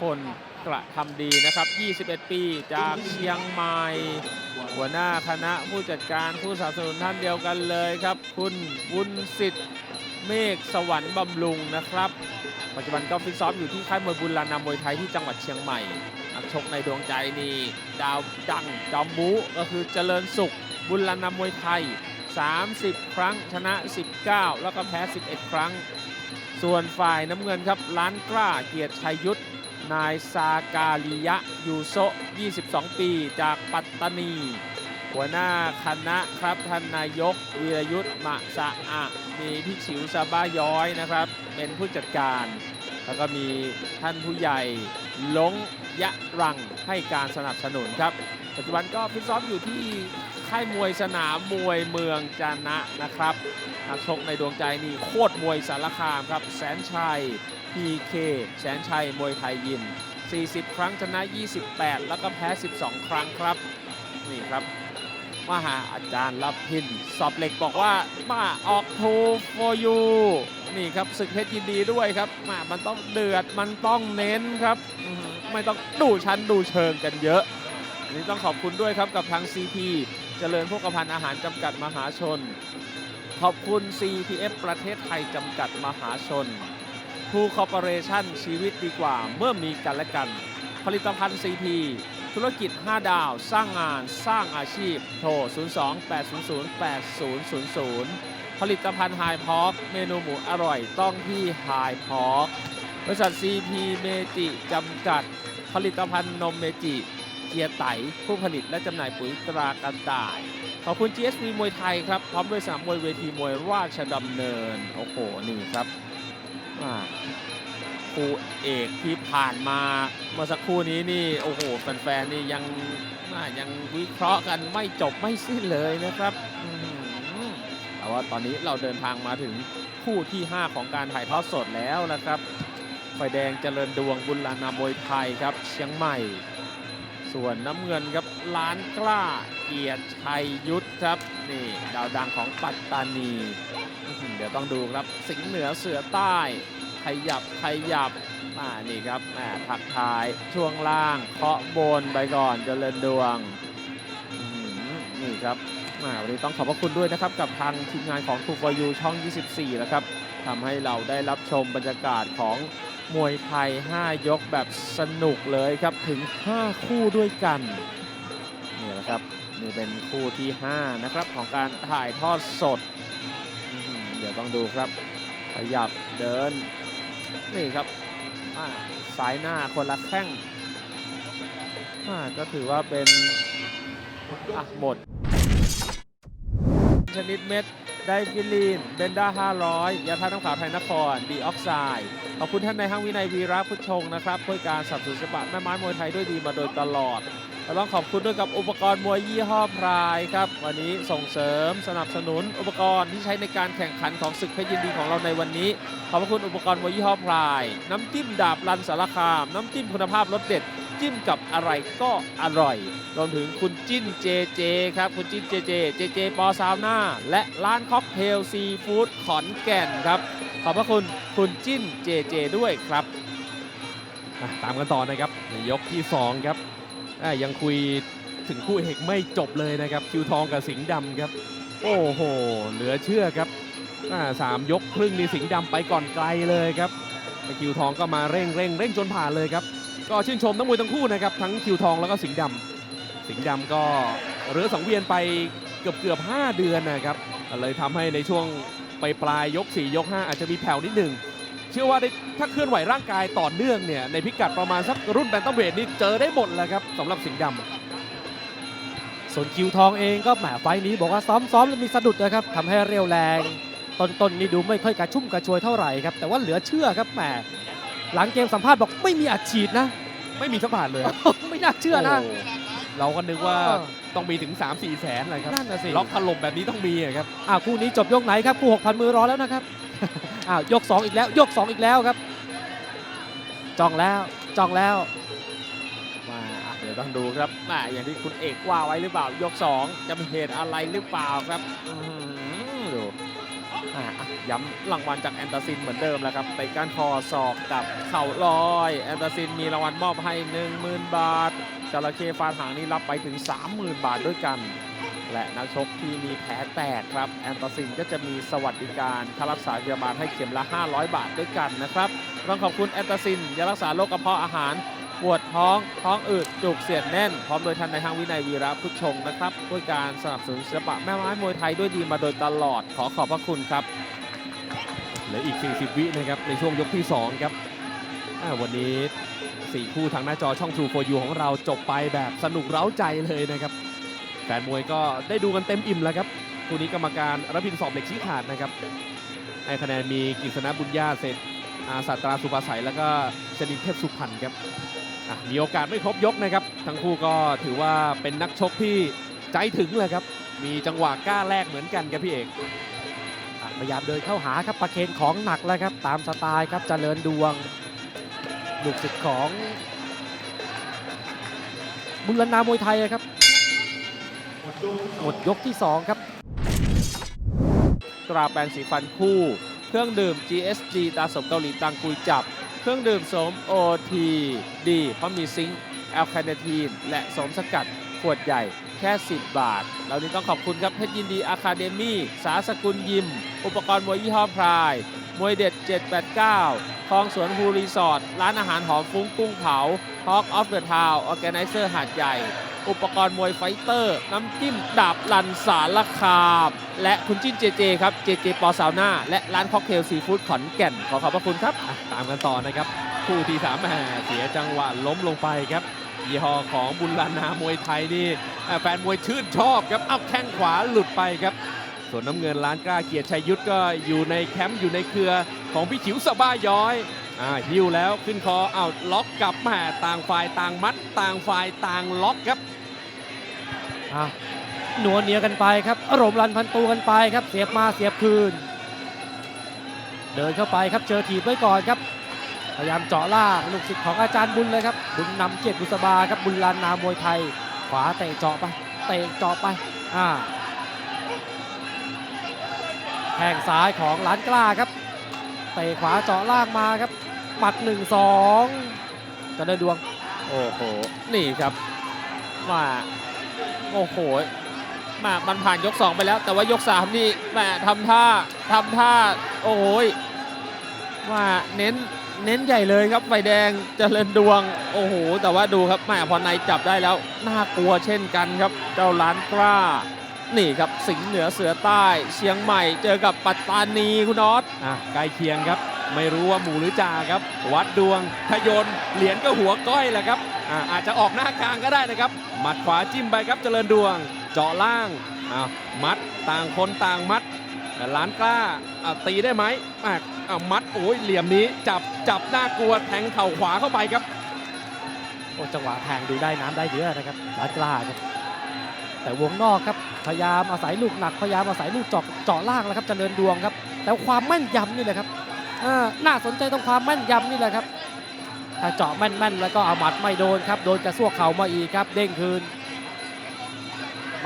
คนกระทำดีนะครับ 21 ปีจากเชียงใหม่ หัวหน้าคณะผู้จัดการผู้สนับสนุนท่านเดียวกันเลยครับ คุณบุญสิทธิ์เมฆสวรรค์บำรุงนะครับ ปัจจุบันก็ฟิตซ้อมอยู่ที่ค่ายมวยบุญลานามวยไทยที่จังหวัดเชียงใหม่นักชกในดวงใจนี่ดาวดังจอมบุก็คือเจริญสุขบุญลานามวยไทย 30 ครั้งชนะ 19 แล้วก็แพ้ 11 ครั้ง ส่วนฝ่ายน้ำเงินครับล้านกล้าเกียรติชัยยุทธ นายซากาลิยะยูโซะ 22 ปี จากปัตตานี หัวหน้าคณะครับท่านนายกวีรยุทธ์มะสะอะมีพี่ฉิวซาบ้าย้อยนะครับ เป็นผู้จัดการ แล้วก็มีท่านผู้ใหญ่ลงยะรังให้การสนับสนุนครับ ปัจจุบันก็ฟิตซ้อมอยู่ที่ค่ายมวยสนามมวยเมืองจานะนะครับนักชกในดวงใจนี่โคตรมวยสารคามครับ แสนชัย PK แสนชัยมวยไทยยิม 40 ครั้งชนะ 28 แล้วก็แพ้ 12 ครั้งครับ นี่ครับมหาอาจารย์รับพิน สอบเหล็กบอกว่ามาออกทูโฟยูนี่ครับศึกเพชรยินดีด้วยครับมามันต้องเดือดมันต้องเน้นครับ ไม่ต้องดูชั้นดูเชิงกันเยอะอันนี้ต้องขอบคุณด้วยครับกับทาง CP เจริญพกพันธ์อาหารจำกัดมหาชน ขอบคุณ CPF ประเทศไทยจำกัดมหาชน ทูคอร์ปอเรชั่นชีวิตดีกว่าเมื่อมีกันและกัน ผลิตภัณฑ์ CP ธุรกิจ 5 ดาว สร้างงานสร้างอาชีพ โทร 02-800-8000 ผลิตภัณฑ์ไฮพอกเมนูหมูอร่อยต้องที่ไฮพอกบริษัท CP เมจิจำกัด ผลิตภัณฑ์นมเมจิ เจียไตผู้ผลิตและจำหน่ายปุ๋ยตรากระต่าย ขอบคุณ GSV มวยไทยครับ พร้อมด้วยสนามมวยเวทีมวยราชดำเนิน โอ้โห นี่ครับ คู่เอกที่ผ่านมาเมื่อสักครู่นี้นี่โอ้โหแฟนๆนี่ยังอ่ายังวิเคราะห์กันไม่จบไม่สิ้นเลยนะครับอื้อหือแต่ว่าตอนนี้เราเดินทางมาถึงคู่ที่ 5 ของการถ่ายทอดสดแล้วนะครับไฟแดงเจริญดวงบุญลานามวยไทยครับ เชียงใหม่ ส่วนน้ำเงินครับล้านกล้าเกียรติชัยยุทธครับนี่ดาวดังของปัตตานี เดี๋ยวต้องดูครับสิงห์เหนือเสือใต้ขยับขยับอ่านี่ครับแหมทักทายช่วงล่างเคาะบนไปก่อนเจริญดวงนี่ครับวันนี้ต้องขอบพระคุณด้วยนะครับ กับทางทีมงานของทูฟยูช่อง 24 นะครับทำให้เราได้รับชมบรรยากาศของ มวยไทย 5 ยกแบบสนุกเลยครับถึง 5 คู่ด้วยกันนี่แหละครับนี่เป็นคู่ที่ 5 นะครับของการถ่ายทอดสด เดี๋ยวต้องดูครับ ขยับเดิน นี่ครับสายหน้าคนละแข้งก็ถือว่าเป็นหมด ชนิดเม็ด ไดฟิลีน เบนด้า 500 ยาทาน้ำขาวไทยนคร ดีออกไซด์ขอบคุณท่านในห้างวินัยวีระพุทธชงนะครับเพื่อการสับสนศิลปะแม่ไม้มวยไทยด้วยดีมาโดยตลอดต้องขอบคุณด้วยกับอุปกรณ์มวยยี่ห้อพรายครับ วันนี้ส่งเสริมสนับสนุนอุปกรณ์ที่ใช้ในการแข่งขันของศึกเพชรยินดีของเราในวันนี้ ขอบคุณอุปกรณ์มวยยี่ห้อพราย น้ำจิ้มดาบรันสารคาม น้ำจิ้มคุณภาพรสเด็ด จิ้มกับอะไรก็อร่อย รวมถึงคุณจิ้นเจเจครับ คุณจิ้นเจเจเจเจปอซาวน่า และร้านค็อกเทลซีฟู้ดขอนแก่นครับ ขอบพระคุณคุณจิ้นเจเจด้วยครับตามกันต่อนะครับในยกที่ 2 ครับยังคุยถึงคู่เอกไม่จบเลยนะครับคิวทองกับสิงห์ดำครับ โอ้โห เหลือเชื่อครับสามยกครึ่งนี่สิงห์ดำไปก่อนไกลเลยครับคิวทองก็มาเร่งเร่งเร่งจนผ่านเลยครับ ก็ชื่นชมทั้งมวยทั้งคู่นะครับทั้งคิวทองแล้วก็สิงห์ดำสิงห์ดำก็เรือสังเวียนไปเกือบเกือบ5เดือนนะครับเลยทำให้ในช่วงไปปลายยก 4 ยก 5 อาจจะมีแผ่วนิดหนึ่งเชื่อว่าถ้าเคลื่อนไหวร่างกายต่อเนื่องเนี่ยในพิกัดประมาณสักรุ่นแบนตัมเวทนี่เจอได้หมดแล้วครับสำหรับสิงห์ดำส่วนคิวทองเองก็แหมไฟนี้บอกว่าซ้อมซ้อมแล้วมีสะดุดนะครับทำให้เรียวแรงต้นๆนี่ดูไม่ค่อยกระชุ่มกระชวยเท่าไหร่ครับแต่ว่าเหลือเชื่อครับแหม หลังเกมสัมภาษณ์บอกไม่มีอัดฉีดนะ ไม่มีสักบาทเลยไม่น่าเชื่อนะโเราก็นึกว่าเออต้องมีถึง 3 4 แสนเลยครับนั่นน่ะสิ ล็อกถล่มแบบนี้ต้องมีอะครับ อ่าคู่นี้จบยกไหนครับคู่6,000 มือรอแล้วนะครับ อ้าวยก 2 อีกแล้ว ยก 2 อีกแล้วครับจ้องแล้วจ้องแล้ว มาอะเดี๋ยวต้องดูครับแหมาอย่างที่คุณเอกว่าไว้หรือเปล่ายก 2 จะมีเหตุอะไรหรือเปล่าครับ อื้อหือดูอะอะ ย้ำรางวัลจากแอนตาซินเหมือนเดิมแล้วครับเตะก้านคอศอกกับเข่าลอย แอนตาซินมีรางวัลมอบให้ 10,000 บาทจระเข้ฟาดหางนี่รับไปถึง 30,000 บาทด้วยกัน และนักชกที่มีแผลแตกครับ แอนตาซินก็จะมีสวัสดิการค่ารักษาพยาบาลให้เข็มละ 500 บาทด้วยกันนะครับต้องขอบคุณแอนตาซินยารักษาโรคกระเพาะอาหารปวดท้องท้องอืดจุกเสียดแน่น พร้อมโดยท่านในห้างวินัยวีระพุทธชงนะครับด้วยการสนับสนุนศิลปะแม่ไม้มวยไทยด้วยดีมาโดยตลอดขอขอบพระคุณครับ เหลืออีก 40 วินะครับในช่วงยกที่ 2 ครับวันนี้ 4 คู่ทางหน้าจอช่อง True for You ของเราจบไปแบบสนุกเร้าใจเลยนะครับแฟนมวยก็ได้ดูกันเต็มอิ่มแล้วครับคู่นี้กรรมการรับพินสอบเหล็กชี้ขาดนะครับให้คะแนนมีกฤษณบุญญาเศรษฐ์อาสัตราสุภาสัยแล้วก็ชนินเทพสุพรรณครับมีโอกาสไม่ครบยกนะครับ ทั้งคู่ก็ถือว่าเป็นนักชกที่ใจถึงเลยครับ มีจังหวะกล้าแลกเหมือนกันครับพี่เอก พยายามเดินเข้าหาครับประเคนของหนักแล้วครับตามสไตล์ครับเจริญดวงลูกศิษย์ของบุรณามวยไทยครับหมดยกที่ 2 ครับ ตราแปรงสีฟันคู่ เครื่องดื่ม GSG ตาสมเกาหลีตังกุยจับ เครื่องดื่มสม OT ดีเพราะมีซิงค์แอลคาเนทีน และสมสกัดขวดใหญ่ แค่ 10 บาทเรานี้ต้องขอบคุณครับเพชรยินดีอะคาเดมี่สาสกุลยิม อุปกรณ์มวยยี่ห้อพราย มวยเด็ด 789 คลองสวนฮูรีสอร์ท ร้านอาหารหอมฟุ้งกุ้งเผา Talk of the Town Organizer หาดใหญ่ อุปกรณ์มวยไฟเตอร์ น้ำจิ้มดาบลันสารคาม และคุณจิ้นเจเจครับ เจเจปอซาวน่า และร้านค็อกเทลซีฟู้ดขอนแก่น ขอขอบพระคุณครับ ตามกันต่อนะครับ คู่ที่สามแหมเสียจังหวะล้มลงไปครับ ยี่ห้อของบุญลานามวยไทยนี่แฟนมวยชื่นชอบครับเอาแข้งขวาหลุดไปครับ ส่วนน้ำเงินล้านกล้าเกียรติชัยยุทธก็อยู่ในแคมป์อยู่ในเครือของพี่ฉิวสบ้าย้อยอ่าหิ้วแล้วขึ้นคอเอาล็อกกับแมาต่างฝ่ายต่างมัด ต่างฝ่ายต่างล็อกครับอะหนัวเนียกันไปครับอารมณ์รันพันตูกันไปครับ เสียบมาเสียบคืน เดินเข้าไปครับเจอถีบไว้ก่อนครับ ยายามเจาะล่างลูกศิษย์ของอาจารย์บุญเลยครับ บุญนำเกียรติบุษบาครับบุญลานนามวยไทย ขวาเตะเจาะไปเตะเจาะไปอ่าแข้งซ้ายของล้านกล้าครับเตะขวาเจาะล่างมาครับหมัด 1 2จะได้ดวงโอ้โหนี่ครับมาโอ้โหมามันผ่านยก 2 ไปแล้ว แต่ว่ายก 3 นี่แหมทำท่าทำท่าโอ้โหยว่าเน้นเน้นใหญ่เลยครับไฟแดงเจริญดวง โอ้โห แต่ว่าดูครับแหมพอในจับได้แล้ว น่ากลัวเช่นกันครับ เจ้าล้านกล้า นี่ครับสิงห์เหนือเสือใต้ เชียงใหม่เจอกับปัตตานีคุณนอตอะใกล้เคียงครับ ไม่รู้ว่าหมูหรือจ่าครับ วัดดวงทยนเหรียญก็หัวก้อยแหละครับอะอาจจะออกหน้ากลางก็ได้นะครับ หมัดขวาจิ้มไปครับเจริญดวง เจาะล่างอ้ามัดต่างคนต่างมัด แต่ล้านกล้าตีได้ไหมมัดโอ้ยเหลี่ยมนี้จับจับหน้ากลัวแทงเข่าขวาเข้าไปครับโอ้จังหวะแทงดูได้น้ำได้เยอะนะครับร้านกล้าครับ แต่วงนอกครับพยายามอาศัยลูกหนักพยายามอาศัยลูกเจาะเจาะล่างแล้วครับเจริญดวงครับ แต่ความแม่นยำนี่แหละครับน่าสนใจตรงความแม่นยำนี่แหละครับถ้าเจาะแม่นๆแล้วก็เอาหมัดไม่โดนครับโดนกระซวกเข่ามาอีกครับเด้งคืน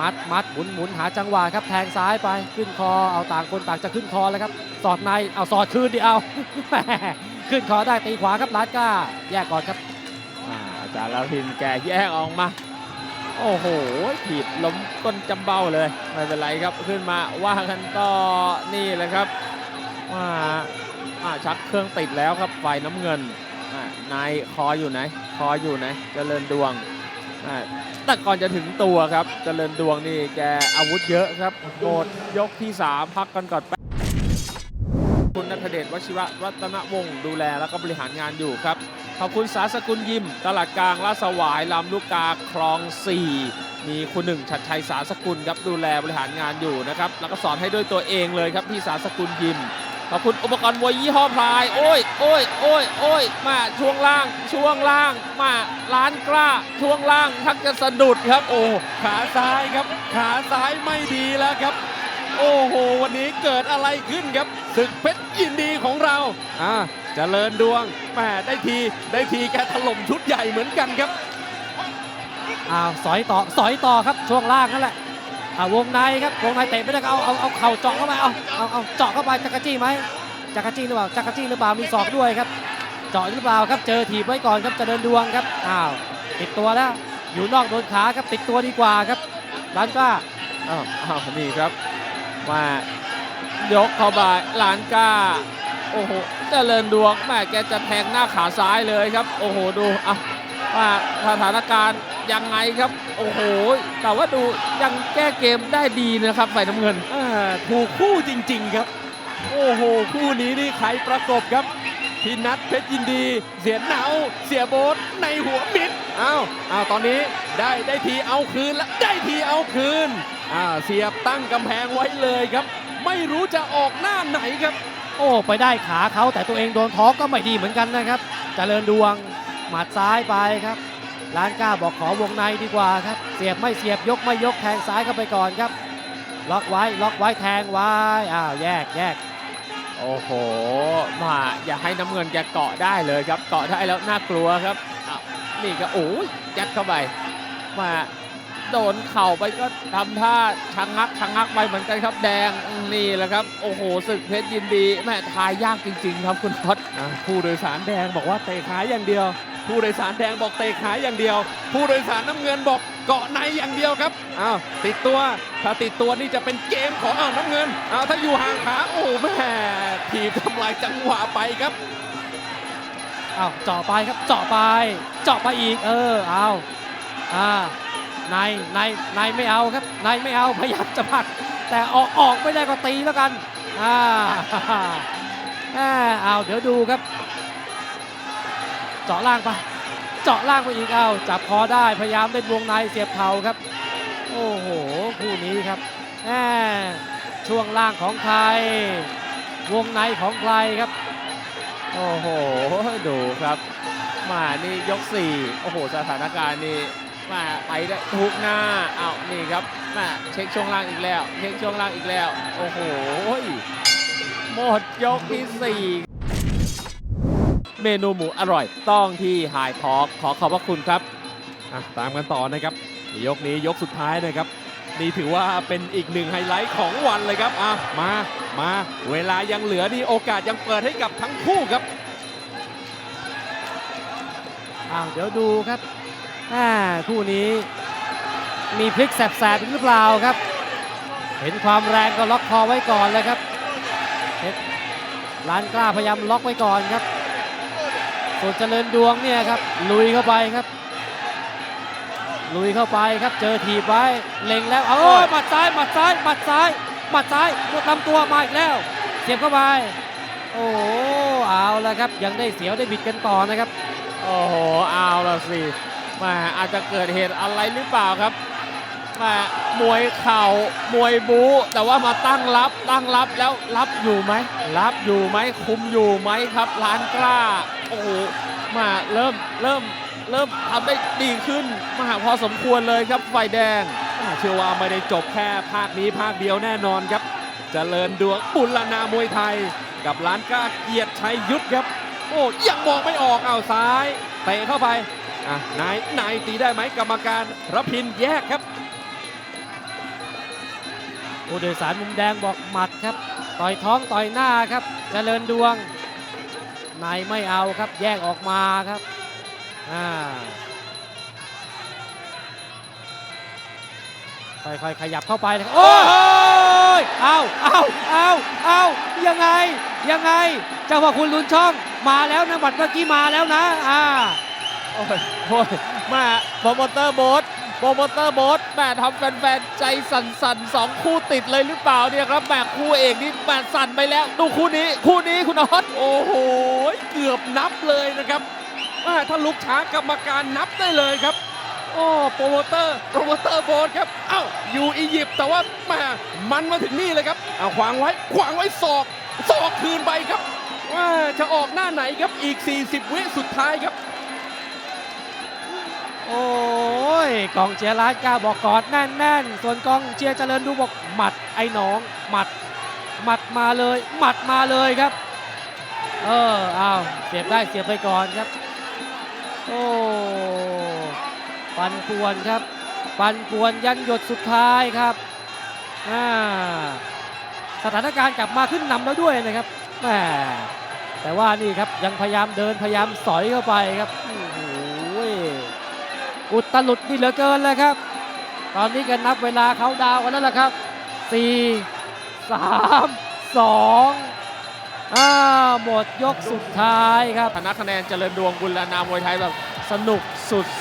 มัดมัดหมุนหมุนหาจังหวะครับแทงซ้ายไปขึ้นคอเอาต่างคนต่างจะขึ้นคอแล้วครับ สอดในเอาสอดคืนดิเอาขึ้นคอได้ตีขวาครับร้านกล้า แยกก่อนครับอาจารย์ลาทินแกแยกออกมา โอ้โหถีบล้มก้นจำเบ้าเลย ไม่เป็นไรครับขึ้นมาว่ากันต่อนี่แหละครับว่าชักเครื่องติดแล้วครับไฟน้ำเงินนายคออยู่ไหน คออยู่ไหนเจริญดวง แต่ก่อนจะถึงตัวครับเจริญดวงนี่แกอาวุธเยอะครับโกดยกที่ 3 พักกันก่อนแป๊บคุณนัทเดชวชิระรัตนวงศ์ดูแลแล้วก็บริหารงานอยู่ครับ ขอบคุณสาสกุลยิม ตลาดกลางลาดสวายลำลูกกาคลอง 4 มีคุณหนึ่งชัดชัยสาสกุลครับดูแลบริหารงานอยู่นะครับแล้วก็สอนให้ด้วยตัวเองเลยครับที่สาสกุลยิม ขอบคุณอุปกรณ์มวยยี่ห้อพลาย โอ้ยโอ้ยโอ้ยโอ้ยมาช่วงล่าง ช่วงล่าง มาล้านกล้า ช่วงล่างทักจะสะดุดครับ โอ้ขาซ้ายครับ ขาซ้ายไม่ดีแล้วครับ โอ้โห วันนี้เกิดอะไรขึ้นครับศึกเพชรยินดีของเราอ่าเจริญดวงแหมได้ทีได้ทีแกถล่มชุดใหญ่เหมือนกันครับอ้าวสอยต่อสอยต่อครับช่วงล่างนั่นแหละ อ่าวงในครับวงในเตะไม่ได้ก็เอาเอาเอาเข่าเจาะเข้าไปเอาเอาเอาเจาะเข้าไปจักรจี้ไหมจักรจี้หรือเปล่าจักรจี้หรือเปล่ามีศอกด้วยครับ เจาะหรือเปล่าครับเจอถีบไว้ก่อนครับจะเจริญดวงครับอ้าวติดตัวแล้วอยู่นอกโดนขาครับติดตัวดีกว่าครับร้านกล้าอ้าวอ้าวนี่ครับมายกเข้าไปหลานกล้าโอ้โหเจริญดวงแม่แกจะแทงหน้าขาซ้ายเลยครับ โอ้โหดูอะว่าสถานการณ์ ยังไงครับ โอ้โหแต่ว่าดูยังแก้เกมได้ดีนะครับฝ่ายน้ำเงินอ่าถูกคู่จริง ๆครับ โอ้โห คู่นี้นี่ใครประกบครับพี่นัทเพชรยินดี เสียเหนาเสียโบ๊ทในหัวมิดอ้าวอ้าวตอนนี้ได้ได้ทีเอาคืนแล้วได้ทีเอาคืนอ่าเสียบตั้งกำแพงไว้เลยครับ ไม่รู้จะออกหน้าไหนครับ โอ้ไปได้ขาเขาแต่ตัวเองโดนท้องก็ไม่ดีเหมือนกันนะครับเจริญดวงหมัดซ้ายไปครับ ร้านกล้าบอกขอวงในดีกว่าครับ เสียบไม่เสียบยกไม่ยกแทงซ้ายเข้าไปก่อนครับ ล็อกไว้ล็อกไว้แทงไว้อ้าวแยกแยกโอ้โหมาอย่าให้น้ำเงินแกเกาะได้เลยครับเกาะได้แล้วน่ากลัวครับอ้าวนี่ก็โอ้ยยัดเข้าไปมาโดนเข่าไปก็ทำท่าชะงงักชะงงักไปเหมือนกันครับแดงนี่แหละครับ โอ้โหศึกเพชรยินดีแม่ทายยากจริง ๆ ครับคุณท็อตอะผู้โดยสารแดงบอกว่าเตะขาอย่างเดียว ผู้โดยสารแดงบอกเตะขาอย่างเดียว ผู้โดยสารน้ำเงินบอกเกาะในอย่างเดียวครับอ้าวติดตัวถ้าติดตัวนี่จะเป็นเกมของอ้าวน้ำเงินอ้าวถ้าอยู่ห่างขาโอ้แม่ทีบทำลายจังหวะไปครับอ้าวเจาะไปครับเจาะไปเจาะไปอีก เออเอาอ่าในในในไม่เอาครับในไม่เอาพยายามจะผลักแต่ออกออกไม่ได้ก็ตีแล้วกันอ่าอ่าเอาเดี๋ยวดูครับ เจาะล่างไปเจาะล่างไปอีกเอาจับคอได้พยายามเล่นวงในเสียบเข่าครับ โอ้โหคู่นี้ครับแหมช่วงล่างของใคร วงในของใครครับ โอ้โหดูครับมานี่ยก4โอ้โห สถานการณ์นี่มาไปได้ทุกหน้าอ้าวนี่ครับมาเช็คช่วงล่างอีกแล้ว เช็คช่วงล่างอีกแล้ว โอ้โหหมดยกที่4 เมนูหมูอร่อย ต้องที่ไฮพอกขอขอบพระคุณครับอะตามกันต่อนะครับ ยกนี้ยกสุดท้ายนะครับ นี่ถือว่าเป็นอีกหนึ่งไฮไลท์ของวันเลยครับอะมามาเวลายังเหลือนี่โอกาสยังเปิดให้กับทั้งคู่ครับอ้าวเดี๋ยวดูครับอ่าคู่นี้มีพลิกแสบๆอีกหรือเปล่าครับ เห็นความแรงก็ล็อกคอไว้ก่อนเลยครับเพชรล้านกล้าพยายามล็อกไว้ก่อนครับ ส่วนเจริญดวงเนี่ยครับลุยเข้าไปครับ ลุยเข้าไปครับเจอถีบไว้เล็งแล้วเอาโอ้ยหมัดซ้ายหมัดซ้ายหมัดซ้ายหมัดซ้ายหมดลำตัวมาอีกแล้ว เสียบเข้าไปโอ้โหเอาละครับยังได้เสียวได้บิดกันต่อนะครับ โอ้โหเอาละสิแหมาอาจจะเกิดเหตุอะไรหรือเปล่าครับแหมามวยเข่ามวยบู๊แต่ว่ามาตั้งรับตั้งรับแล้วรับอยู่ไหมรับอยู่ไหมคุมอยู่ไหมครับล้านกล้า โอ้โหมาเริ่มเริ่มเริ่มทำได้ดีขึ้นมหาพอสมควรเลยครับไฟแดงเชื่อว่าไม่ได้จบแค่ภาคนี้ภาคเดียวแน่นอนครับเจริญดวงบุรณามวยไทย กับร้านก้าเกียรติชัยยุทธครับ โอ้ยังมองไม่ออกเอาซ้ายเตะเข้าไปอะนายนายตีได้ไหมกรรมการรพินแยกครับผู้โดยสารมุมแดงบอกหมัดครับ ต่อยท้องต่อยหน้าครับเจริญดวง ในไม่เอาครับแยกออกมาครับอ่าค่อยๆขยับเข้าไปนะครับโอ้ยเอาเอาเอาเอายังไง ยังไงเจ้าพ่อคุณลุนช่องมาแล้วนะบัตรเมื่อกี้มาแล้วนะอ่าโอ้ยโอ้ยแม่โปรโมเตอร์โบ๊ท โปรโมเตอร์โบ๊ทแม่ทำแฟนๆใจสั่นๆสองคู่ติดเลยหรือเปล่าเนี่ยครับแม่คู่เอกนี่แม่สั่นไปแล้ว ดูคู่นี้คู่นี้คุณออสโอ้โหเกือบนับเลยนะครับอ่าถ้าลุกช้ากรรมการนับได้เลยครับโอ้โปรโมเตอร์โปรโมเตอร์โบนครับเอ้าอยู่อียิปต์แต่ว่าแหมามันมาถึงนี่เลยครับเอาขวางไว้ขวางไว้ศอกศอกคืนไปครับว่าจะออกหน้าไหนครับอีก 40 วิสุดท้ายครับ โอ้ยกองเชียร์ร้านกล้าบอกกอดแน่นๆ ส่วนกองเชียร์เจริญดูบอกหมัดไอ้หนองหมัดหมัดมาเลยหมัดมาเลยครับ เอออ้าวเสียบได้เสียบไปก่อนครับ โอ้ปันป่วนครับ ปันป่วนยันหยดสุดท้ายครับอ่าสถานการณ์กลับมาขึ้นนำแล้วด้วยนะครับแหมแต่ว่านี่ครับยังพยายามเดินพยายามสอยเข้าไปครับ อุตลุดนี่เหลือเกินเลยครับ ตอนนี้กันนับเวลาเขาดาวกันแล้วล่ะครับ 4 3 2อ่าหมดยกสุดท้ายครับคณะคะแนนเจริญดวงบุรณามวยไทยแบบสนุก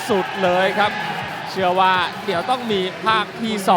สุดๆเลยครับ เชื่อว่าเดี๋ยวต้องมีภาคที่สอง